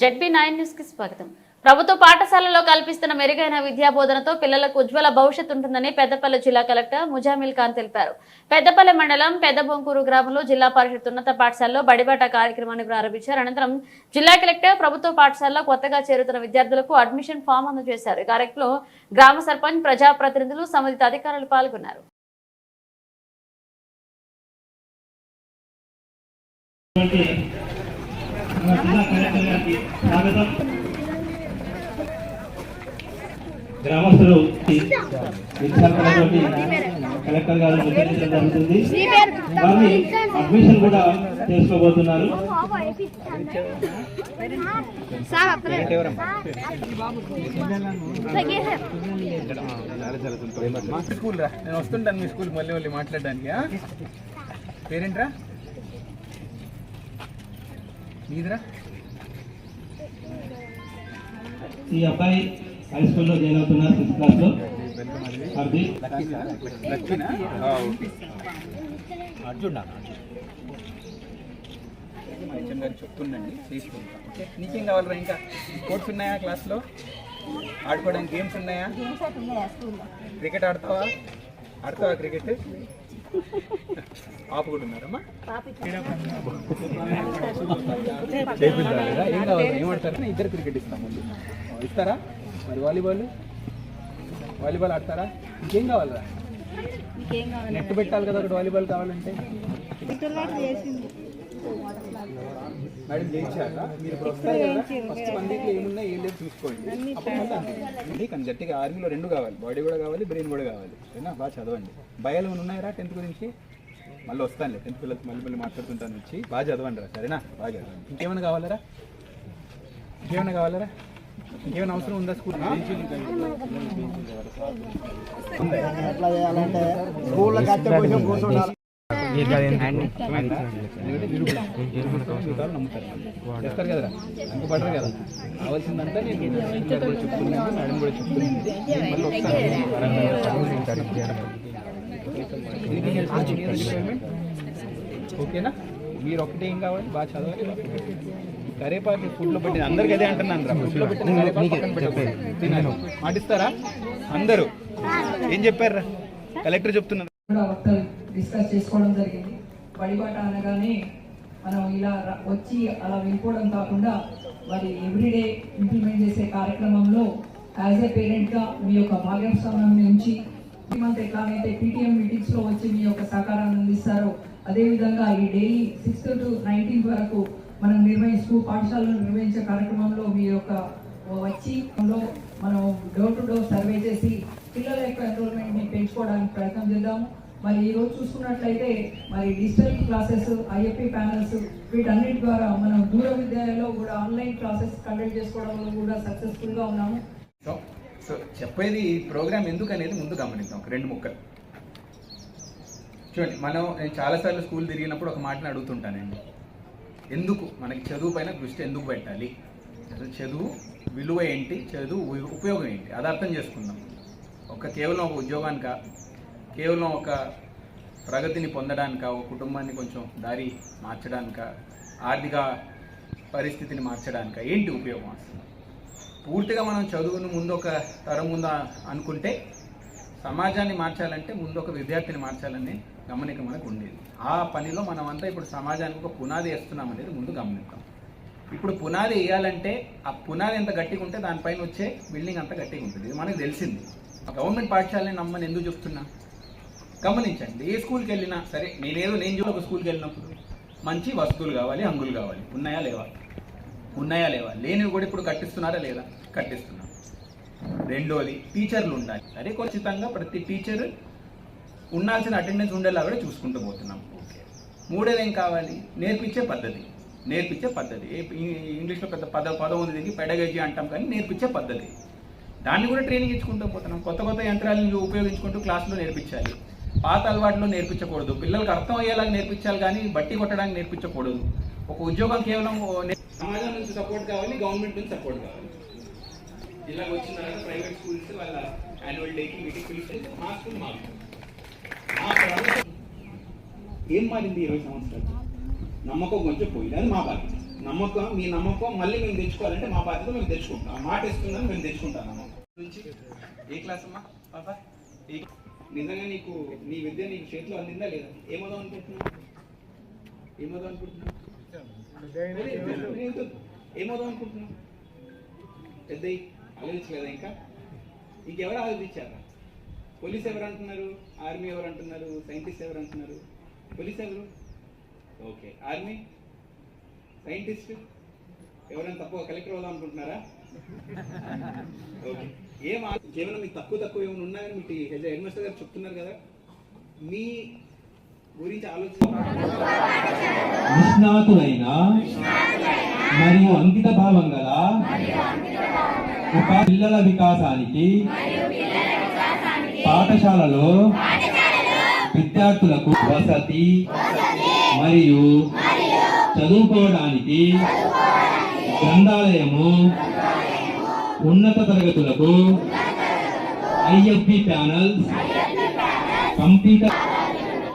ZB nine న్యూస్కి స్వాగతం. ప్రభుత్వ పాఠశాలలో కల్పిస్తున్న మెరుగైన విద్యా బోధనతో పిల్లలకు ఉజ్వల భవిష్యత్తు ఉంటుందని పెద్దపల్లి జిల్లా కలెక్టర్ ముజామిల్ ఖాన్ తెలిపారు. పెద్దపల్లి మండలం పెద్ద బొంకూరు గ్రామంలో జిల్లా పరిషత్ ఉన్నత పాఠశాలలో బడిబాట కార్యక్రమాన్ని ప్రారంభించారు. అనంతరం జిల్లా కలెక్టర్ ప్రభుత్వ పాఠశాలలో కొత్తగా చేరుతున్న విద్యార్థులకు అడ్మిషన్ ఫామ్ అందజేశారు. ఈ కార్యక్రమంలో గ్రామ సర్పంచ్ ప్రజాప్రతినిధులు సంబంధిత అధికారులు పాల్గొన్నారు కాబట్టి మన జిల్లా కలెక్టర్ గారికి స్వాగతం గ్రామస్తులు విద్యార్థులతోటి కలెక్టర్ గారు ముచ్చరించడం జరుగుతుంది వారిని అడ్మిషన్ కూడా చేసుకోబోతున్నారు స్కూల్ రా నేను వస్తుంటాను మీ స్కూల్ మళ్ళీ మళ్ళీ మాట్లాడడానికి? పేరేంట్రా నీదిరా ఈ అబ్బాయి హై స్కూల్లో జాయిన్ అవుతున్నారు సిక్స్త్ క్లాస్లో హార్దిక్ అర్జున్ హెచ్ఎం గారు చెప్తుండండి తీసుకుంటాం ఓకే నీకేం కావాలరా ఇంకా స్పోర్ట్స్ ఉన్నాయా క్లాస్లో ఆడుకోవడానికి గేమ్స్ ఉన్నాయా క్రికెట్ ఆడతావా ఆడతావా క్రికెట్ ఆపు కూడా ఉన్నారమ్మా ఏం ఏం ఆడతారా ఇద్దరు క్రికెట్ ఇస్తాం ముందు ఇస్తారా మరి వాలీబాల్? వాలీబాల్ ఆడతారా? ఇంకేం కావాలరా? నెట్ పెట్టాలి కదా ఒకటి వాలీబాల్ కావాలంటే. మేడం చేయించాక మీరు ఇప్పుడు వస్తారు కదా. ఫస్ట్ మందికి ఏమున్నాయి ఏం లేదు చూసుకోండి. అప్పుడు మళ్ళీ అంతే. కానీ గట్టిగా ఆర్మీలో రెండు కావాలి. బాడీ కూడా కావాలి బ్రెయిన్ కూడా కావాలి. ఓకేనా బాగా చదవండి. భయాలు ఏమైనా ఉన్నాయరా టెన్త్ గురించి? మళ్ళీ వస్తానులే. టెన్త్ పిల్లలకి మళ్ళీ మళ్ళీ మాట్లాడుతుంటాను వచ్చి. బాగా చదవండి రా సరేనా? బాగా చదవండి. ఇంకేమైనా కావాలరా? ఇంకేమైనా కావాలరా? ఏమైనా అవసరం ఉందా స్కూల్ చేస్తారు కదరా? ఇంక పడరు కదా. కావాల్సిందంతా నేను ఇంటర్ కూడా చెప్తున్నాను మేడం కూడా చెప్తున్నాను. ఓకేనా? మీరు ఒకటే ఏం కావాలి? బాగా చదవాలి కరేపాకు ఫుడ్లో పెట్టింది అందరికి అదే అంటున్నాను రా. ఫుడ్లో పెట్టిన కరేపాకు పక్కన పెట్టేసి తినాలి. మాటిస్తారా? అందరూ? ఏం చెప్పారా కలెక్టర్ చెప్తున్నారు. డిస్కస్ చేసుకోవడం జరిగింది. బడిబాట అనగానే మనం ఇలా వచ్చి అలా వెళ్ళిపోవడం కాకుండా మరి ఎవ్రీడే ఇంప్లిమెంట్ చేసే కార్యక్రమంలో యాజ్ ఏ పేరెంట్గా మీ యొక్క భాగస్వామ్యాన్ని ఉంచి మంత్ ఎట్లాగైతే పీటీఎం మీటింగ్స్లో వచ్చి మీ యొక్క సహకారాన్ని అందిస్తారో అదేవిధంగా ఈ డైలీ సిక్స్త్ టు నైన్టీన్త్ వరకు మనం నిర్వహిస్తూ పాఠశాలలో నిర్వహించే కార్యక్రమంలో మీ యొక్క వచ్చి మనం డోర్ టు డోర్ సర్వే చేసి పిల్లల యొక్క ఎన్రోల్మెంట్ని పెంచుకోవడానికి ప్రయత్నం చేద్దాము. మరి ఈ రోజు చూసుకున్నట్లయితే మరి డిజిటల్ క్లాసెస్ ఐఎఫ్పి ప్యానల్స్ వీటన్నిటి ద్వారా మనం దూర విద్యాలయంలో కూడా ఆన్లైన్ క్లాసెస్ కండక్ట్ చేసుకోవడంలో కూడా సక్సెస్ఫుల్గా ఉన్నాము. సో సో చెప్పేది ఈ ప్రోగ్రామ్ ఎందుకు అనేది ముందు గమనిద్దాం. ఒక రెండు ముక్కలు. చూడండి మనం నేను చాలాసార్లు స్కూల్ తిరిగినప్పుడు ఒక మాటను అడుగుతుంటానండి ఎందుకు? మనకి చదువు పైన దృష్టి ఎందుకు పెట్టాలి? అసలు చదువు విలువ ఏంటి? చదువు ఉపయోగం ఏంటి? అది అర్థం చేసుకుందాం. ఒక కేవలం ఒక ఉద్యోగానిక? కేవలం ఒక ప్రగతిని పొందడానిక? ఒక కుటుంబాన్ని కొంచెం దారి మార్చడానిక? ఆర్థిక పరిస్థితిని మార్చడానిక? ఏంటి ఉపయోగం అసలు? పూర్తిగా మనం చదువును ముందు ఒక తరం ముందు అనుకుంటే సమాజాన్ని మార్చాలంటే ముందు ఒక విద్యార్థిని మార్చాలనే గమనిక మనకు ఉండేది. ఆ పనిలో మనం అంతా ఇప్పుడు సమాజానికి ఒక పునాది వేస్తున్నాం అనేది ముందు గమనిద్దాం. ఇప్పుడు పునాది వేయాలంటే ఆ పునాది ఎంత గట్టిగా ఉంటే దానిపైన వచ్చే బిల్డింగ్ అంత గట్టిగా ఉంటుంది. ఇది మనకు తెలిసింది. గవర్నమెంట్ పాఠశాలని నమ్మని ఎందుకు చెప్తున్నా? గమనించండి. ఏ స్కూల్కి వెళ్ళినా సరే నేనేదో నేను చూడ ఒక స్కూల్కి వెళ్ళినప్పుడు మంచి వస్తువులు కావాలి అంగులు కావాలి. ఉన్నాయా లేవా? ఉన్నాయా లేవా? లేనివి కూడా ఇప్పుడు కట్టిస్తున్నారా లేదా? కట్టిస్తున్నారు రెండోది టీచర్లు ఉండాలి. అదే ఖచ్చితంగా ప్రతి టీచర్ ఉండాల్సిన అటెండెన్స్ ఉండేలా కూడా చూసుకుంటూ పోతున్నాం. మూడోది ఏం కావాలి? నేర్పించే పద్ధతి. నేర్పించే పద్ధతి. ఇంగ్లీష్లో పెద్ద పద పదం ఉంది దీనికి పెడగజీ అంటాం కానీ నేర్పించే పద్ధతి. దాన్ని కూడా ట్రైనింగ్ ఇచ్చుకుంటూ పోతున్నాం. కొత్త కొత్త యంత్రాలను ఉపయోగించుకుంటూ క్లాసులో నేర్పించాలి. పాత అలవాట్లో నేర్పించకూడదు. పిల్లలకు అర్థం అయ్యేలాగా నేర్పించాలి కానీ బట్టి కొట్టడానికి నేర్పించకూడదు. ఒక ఉద్యోగం కేవలం సమాజం నుంచి సపోర్ట్ కావాలి గవర్నమెంట్ నుంచి సపోర్ట్ కావాలి. ఇలా వచ్చిన తర్వాత ప్రైవేట్ స్కూల్స్ వాళ్ళ యాన్యువల్ డేకి మీటింగ్ పిలిస్తే మా స్కూల్ మా ఏం మారింది ఇరవై సంవత్సరాలు నమ్మకం కొంచెం పోయింది. అది మా బాధ్యత. నమ్మకం మీ నమ్మకం మళ్ళీ మేము తెచ్చుకోవాలంటే మా బాధ్యత మేము తెచ్చుకుంటాం. ఆ మాట ఇస్తుందని మేము తెచ్చుకుంటాం నమ్మకం నుంచి ఏ క్లాస్ అమ్మా? పాప? ఏ నిజంగా నీకు నీ విద్య నీకు చేతిలో అందిందా లేదా? ఏమవుదాం అనుకుంటున్నావు? ఏమవుదాం అనుకుంటున్నావు? ఏమవుదాం అనుకుంటున్నావు? పెద్ద ఆలోచించలేదా ఇంకా? ఇంకెవరు ఆలోచించారా? పోలీస్ ఎవరు అంటున్నారు? ఆర్మీ ఎవరు అంటున్నారు? సైంటిస్ట్ ఎవరు అంటున్నారు? పోలీస్ ఎవరు? Okay army? సైంటిస్ట్? ఎవరైనా తక్కువ కలెక్టర్ అవుదాం అనుకుంటున్నారా? ఓకే. ఏం కేవలం మీకు తక్కువ తక్కువ ఏమైనా ఉన్నాయని మీకు హెడ్ హెడ్ మాస్టర్ గారు చెప్తున్నారు కదా? మీ గురించి ఆలోచన నిష్ణాతులైన మరియు అంకిత భావం గల పిల్లల వికాసానికి పాఠశాలలో విద్యార్థులకు వసతి మరియు చదువుకోవడానికి గ్రంథాలయము ఉన్నత తరగతులకు ఐఎఫ్బి ప్యానల్స్ కంప్యూటర్